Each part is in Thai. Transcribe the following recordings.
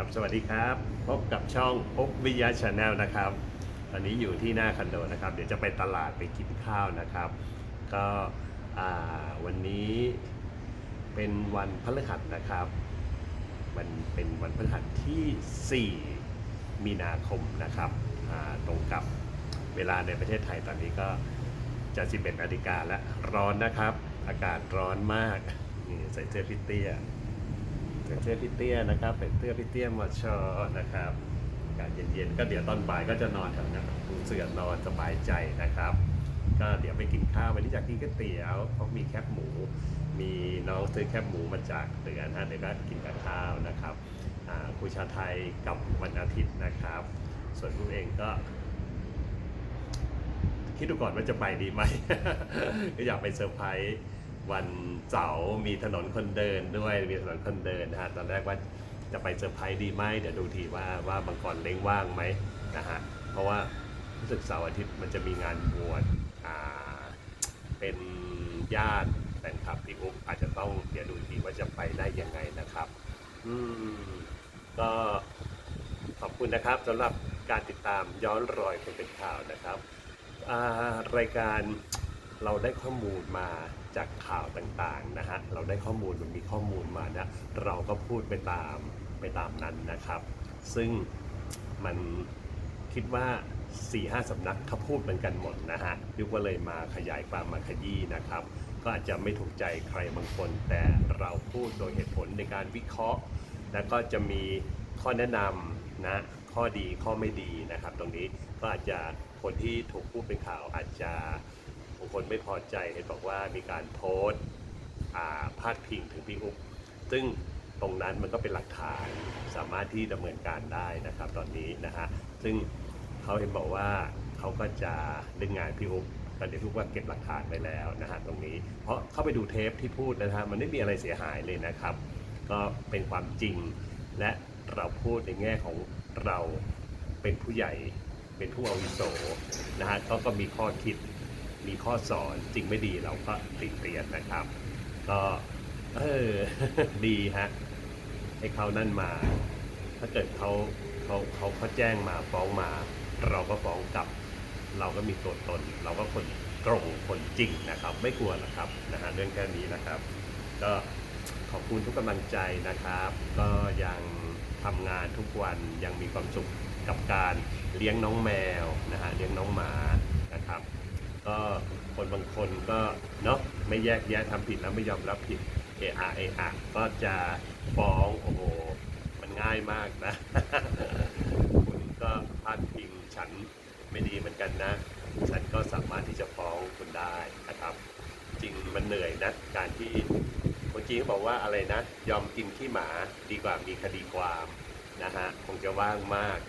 ครับสวัสดีครับ พบกับช่องพบวิยาชาแนลนะครับ ตอนนี้อยู่ที่หน้าคอนโดนะครับ เดี๋ยวจะไปตลาดไปกินข้าวนะครับ ก็วันนี้เป็นวันพฤหัสนะครับ มันเป็นวันพฤหัสที่ 4 มีนาคมนะครับตรงกับเวลาในประเทศไทยตอนนี้ก็จะ 11นาฬิกาแล้วร้อนนะครับ อากาศร้อนมากนี่ใส่เสื้อพิเตี้ย เป็นเสื้อพี่เตี้ยนะครับเป็นเสื้อพี่เตี้ยมอชอนะครับอากาศเย็นๆก็เดี๋ยวตอนบ่ายก็จะนอนแถวนั้นปูเสื่อนอนสบายใจนะครับ ก็เดี๋ยวไปกินข้าววันนี้จากกินก๋วยเตี๋ยวเพราะมีแคบหมู มีน้องซื้อแคบหมูมาจากเตือนฮะเดี๋ยวก็กินกับข้าวนะครับคุยชาไทยกับวันอาทิตย์นะครับ ส่วนลูกเองก็คิดดูก่อนว่าจะไปดีไหมก็อยากไปเซอร์ไพรส์ วันเสาร์มีถนนคนเดินด้วยมีถนนคนเดินนะฮะตอนแรกว่าจะไปเซอร์ไพรส์ดีไหมเดี๋ยวดูทีว่าว่าบางกรเล้งว่างไหมนะฮะเพราะว่ารู้สึกเสาร์อาทิตย์มันจะมีงานบวชอ่าเป็นญาติแฟนคลับพี่อุ๊บอาจจะต้องเดี๋ยวดูทีว่าจะไปได้ยังไงนะครับ อืมก็ขอบคุณนะครับสำหรับการติดตามย้อนรอยคนเป็นข่าวนะครับอ่ารายการ เราได้ข้อมูลมาจากข่าวต่างๆนะฮะเราได้ข้อมูลมันมีข้อมูลมานะเราก็พูดไปตามไปตามนั้นนะครับ ซึ่งมันคิดว่า4ี่ห้าสำนักเขาพูดเหมือนกันหมดนะฮะยุกว่าเลยมาขยายความมาขยี้นะครับ ก็อาจจะไม่ถูกใจใครบางคน แต่เราพูดโดยเหตุผลในการวิเคราะห์ แล้วก็จะมีข้อแนะนำนะข้อดีข้อไม่ดีนะครับ ตรงนี้ก็อาจจะคนที่ถูกพูดเป็นข่าวอาจจะ บางคนไม่พอใจเห็นบอกว่ามีการโพสต์พาดพิงถึงพี่อุ๊บซึ่งตรงนั้นมันก็เป็นหลักฐานสามารถที่ดำเนินการได้นะครับตอนนี้นะฮะซึ่งเขาเห็นบอกว่าเขาก็จะเล่นงานพี่อุ๊บแต่เดี๋ยวทุกว่าเก็บหลักฐานไว้แล้วนะฮะตรงนี้ เพราะเข้าไปดูเทปที่พูดนะฮะมันไม่มีอะไรเสียหายเลยนะครับ ก็เป็นความจริงและเราพูดในแง่ของเราเป็นผู้ใหญ่ เป็นผู้อาวุโสนะฮะเขาก็มีข้อคิด มีข้อสอนจริงไม่ดีเราก็ติเตียนนะครับ ก็เออดีฮะให้เขานั่นมา ถ้าเกิดเขาเขาเขาเขาแจ้งมาฟ้องมา เราก็ฟ้องกลับ เราก็มีตัวตน เราก็คนตรงคนจริงนะครับ ไม่กลัวหรอกครับนะฮะเรื่องแค่นี้นะครับ ก็ขอบคุณทุกกำลังใจนะครับ ก็ยังทำงานทุกวันยังมีความสุขกับการเลี้ยงน้องแมวนะฮะเลี้ยงน้องหมา ก็คนบางคนก็เนาะไม่แยกแยะทำผิดแล้วไม่ยอมรับผิดเออาเออก็จะฟ้องโอ้โหมันง่ายมากนะ คุณก็พาดพิงฉันไม่ดีเหมือนกันนะ ฉันก็สามารถที่จะฟ้องคุณได้นะครับ จริงมันเหนื่อยนะการที่คนจีนเขาบอกว่าอะไรนะ ยอมกินขี้หมาดีกว่ามีคดีความนะฮะคงจะว่างมาก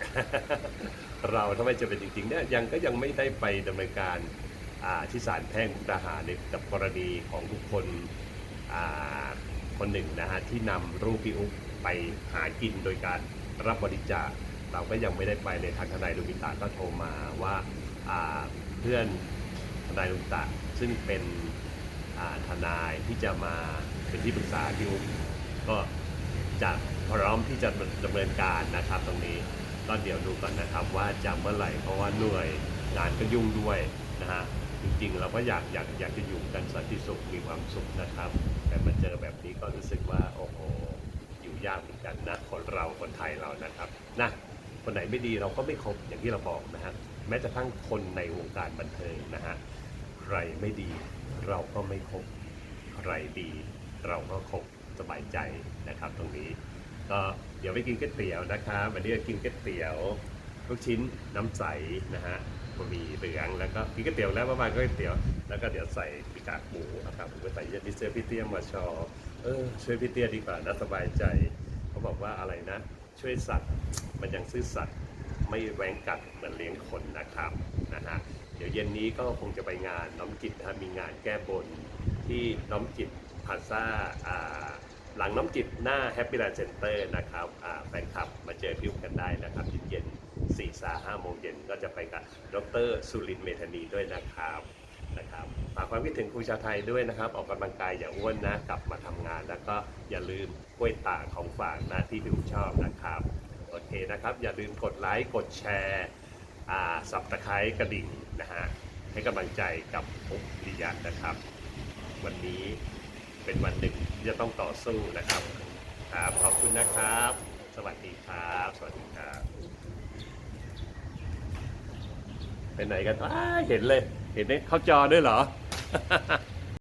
เราถ้าไม่จะเป็นจริงๆเนี่ยยังก็ยังไม่ได้ไปดำเนินการ ที่ศาลแพ่งมุกดาหารในกับกรณีของบุคคลคนหนึ่งนะฮะที่นำรูปพี่อุ๊บไปหากินโดยการรับบริจาคเราก็ยังไม่ได้ไปในทางทนายลุมิตาก็โทรมาว่าเพื่อนทนายลุมิตาซึ่งเป็นทนายที่จะมาเป็นที่ปรึกษาพี่อุ๊บก็จะพร้อมที่จะดำเนินการนะครับตรงนี้ก็เดี๋ยวดูก่อนนะครับว่าจะเมื่อไหร่เพราะว่าเหนื่อยงานก็ยุ่งด้วยนะฮะ จริงๆ เราก็อยากอยากอยากจะอยู่กันสันติสุขมีความสุขนะครับ แต่มาเจอแบบนี้ก็รู้สึกว่าโอ้โหอยู่ยากเหมือนกันนะคนเราคนไทยเรานะครับนะคนไหนไม่ดีเราก็ไม่คบอย่างที่เราบอกนะฮะแม้กระทั่งคนในวงการบันเทิงนะฮะใครไม่ดีเราก็ไม่คบใครดีเราก็คบสบายใจนะครับตรงนี้ ก็เดี๋ยวไปกินก๋วยเตี๋ยวนะครับวันนี้จะกินก๋วยเตี๋ยวลูกชิ้นน้ำใสนะฮะ บะหมี่เหลืองแล้วก็กินก๋วยเตี๋ยวแล้วประมาณก๋วยเตี๋ยว แล้วก็เดี๋ยวใส่ปีกากหมูนะครับผมก็ใส่ยาดิเซอร์พี่เตี้ยมาชอเออช่วยพี่เตี้ยดีกว่านะสบายใจเขาบอกว่าอะไรนะ ช่วยสัตว์มันยังซื่อสัตย์ไม่แหวงกัดเหมือนเลี้ยงคนนะครับนะฮะเดี๋ยวเย็นนี้ก็คงจะไปงานน้อมจิตนะมีงานแก้บนที่น้อมจิตพาซ่าอ่าหลังน้อมจิตหน้าแฮปปี้แลนด์เซ็นเตอร์นะครับแฟนคลับมาเจอพิวกันได้นะครับเย็นๆ สี่สาห้าโมงเย็นก็จะไปกับดรสุรินทร์เมธานีด้วยนะครับนะครับฝากความคิดถึงครูชาวไทยด้วยนะครับ ออกกำลังกายอย่าอ้วนนะกลับมาทำงาน แล้วก็อย่าลืมกล้วยตากของฝากนะที่พี่อู๋ชอบนะครับโอเคนะครับ อย่าลืมกดไลค์กดแชร์อ่าสับตะไคร้กระดิ่งนะฮะให้กำลังใจกับผมดิยันนะครับ วันนี้เป็นวันหนึ่งที่จะต้องต่อสู้นะครับครับขอบคุณนะครับ สวัสดีครับ สวัสดีครับ ไปไหนกันอ้าเห็นเลย เห็นในเข้าจอด้วยเหรอ